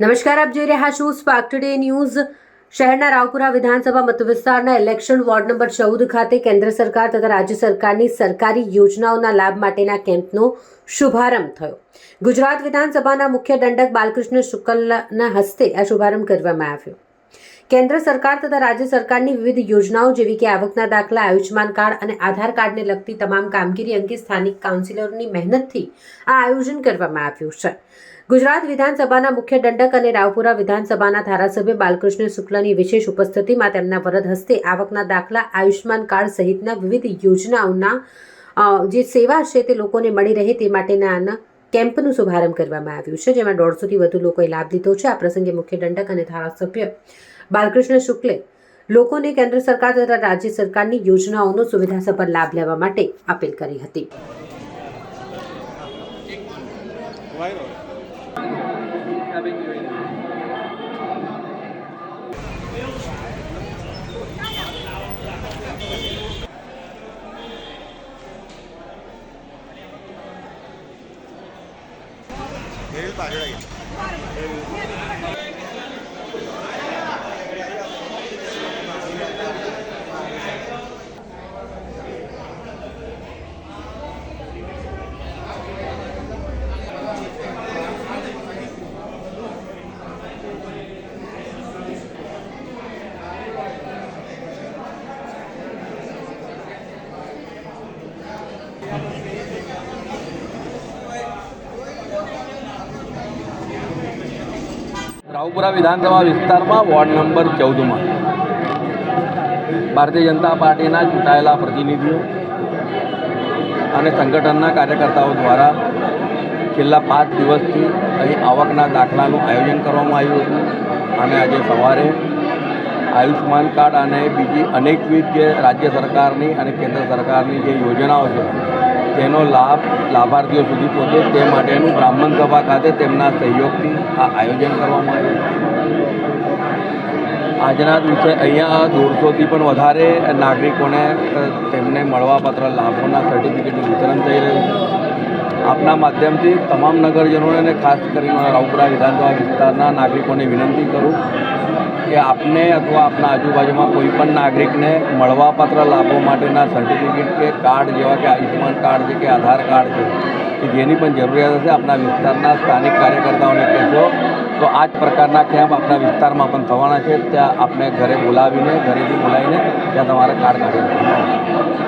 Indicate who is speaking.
Speaker 1: નમસ્કાર, આપ જોઈ રહ્યા છો સ્પાર્ક ટુડે ન્યૂઝ શહેરના રાવપુરા વિધાનસભા મતવિસ્તારના ઇલેક્શન વોર્ડ નંબર ચૌદ ખાતે કેન્દ્ર સરકાર તથા રાજ્ય સરકારની સરકારી યોજનાઓના લાભ માટેના કેમ્પનો શુભારંભ થયો. ગુજરાત વિધાનસભાના મુખ્ય દંડક બાલકૃષ્ણ શુક્લના હસ્તે આ શુભારંભ કરવામાં આવ્યો. કેન્દ્ર સરકાર તથા રાજ્ય સરકારની વિવિધ યોજનાઓ જેવી કે આવકના દાખલા, આયુષ્યમાન કાર્ડ અને આધાર કાર્ડને લગતી તમામ કામગીરી અંગે સ્થાનિક કાઉન્સિલરોની મહેનતથી આ આયોજન કરવામાં આવ્યું છે. ગુજરાત વિધાનસભાના મુખ્ય દંડક અને રાવપુરા વિધાનસભાના ધારાસભ્ય બાલકૃષ્ણ શુક્લની વિશેષ ઉપસ્થિતિમાં તેમના વરદ હસ્તે આવકના દાખલા, આયુષ્યમાન કાર્ડ સહિતના વિવિધ યોજનાઓના જે સેવા છે તે લોકોને મળી રહે તે માટેના આના કેમ્પનું શુભારંભ કરવામાં આવ્યું છે, જેમાં દોઢસોથી વધુ લોકોએ લાભ લીધો છે. આ પ્રસંગે મુખ્ય દંડક અને ધારાસભ્ય બાલકૃષ્ણ શુક્લે લોકોને કેન્દ્ર સરકાર તથા રાજ્ય સરકારની યોજનાઓનો સુવિધાસભર લાભ લેવા માટે અપીલ કરી હતી.
Speaker 2: મેરિલ
Speaker 3: રાવપુરા વિધાનસભા વિસ્તારમાં વોર્ડ નંબર ચૌદમાં ભારતીય જનતા પાર્ટીના ચૂંટાયેલા પ્રતિનિધિઓ અને સંગઠનના કાર્યકર્તાઓ દ્વારા છેલ્લા પાંચ દિવસથી અહીં આવકના દાખલાનું આયોજન કરવામાં આવ્યું હતું અને આજે સવારે આયુષ્યમાન કાર્ડ અને બીજી અનેકવિધ જે રાજ્ય સરકારની અને કેન્દ્ર સરકારની જે યોજનાઓ છે તેનો લાભ લાભાર્થીઓ સુધી પહોંચે તે માટેનું બ્રાહ્મણ સભા ખાતે તેમના સહયોગથી આ આયોજન કરવામાં આવ્યું. આજના દિવસે અહીંયા દોઢસોથી પણ વધારે નાગરિકોને તેમને મળવાપાત્ર લાભોના સર્ટિફિકેટનું વિતરણ થઈ રહ્યું આપના માધ્યમથી તમામ નગરજનોને અને ખાસ કરીને રાઉપરા વિધાનસભા વિસ્તારના નાગરિકોને વિનંતી કરું કે આપને અથવા આપના આજુબાજુમાં કોઈ પણ નાગરિકને મળવાપાત્ર લાભો માટેના સર્ટિફિકેટ કે કાર્ડ જેવા કે આયુષ્યમાન કાર્ડ છે કે આધાર કાર્ડ છે, કે જેની પણ જરૂરિયાત હશે આપણા વિસ્તારના સ્થાનિક કાર્યકર્તાઓને કહેશો, તો આ જ પ્રકારના કેમ્પ આપણા વિસ્તારમાં પણ થવાના છે. ત્યાં આપને ઘરે બોલાવીને, ઘરેથી બોલાવીને ત્યાં તમારે કાર્ડ કાઢી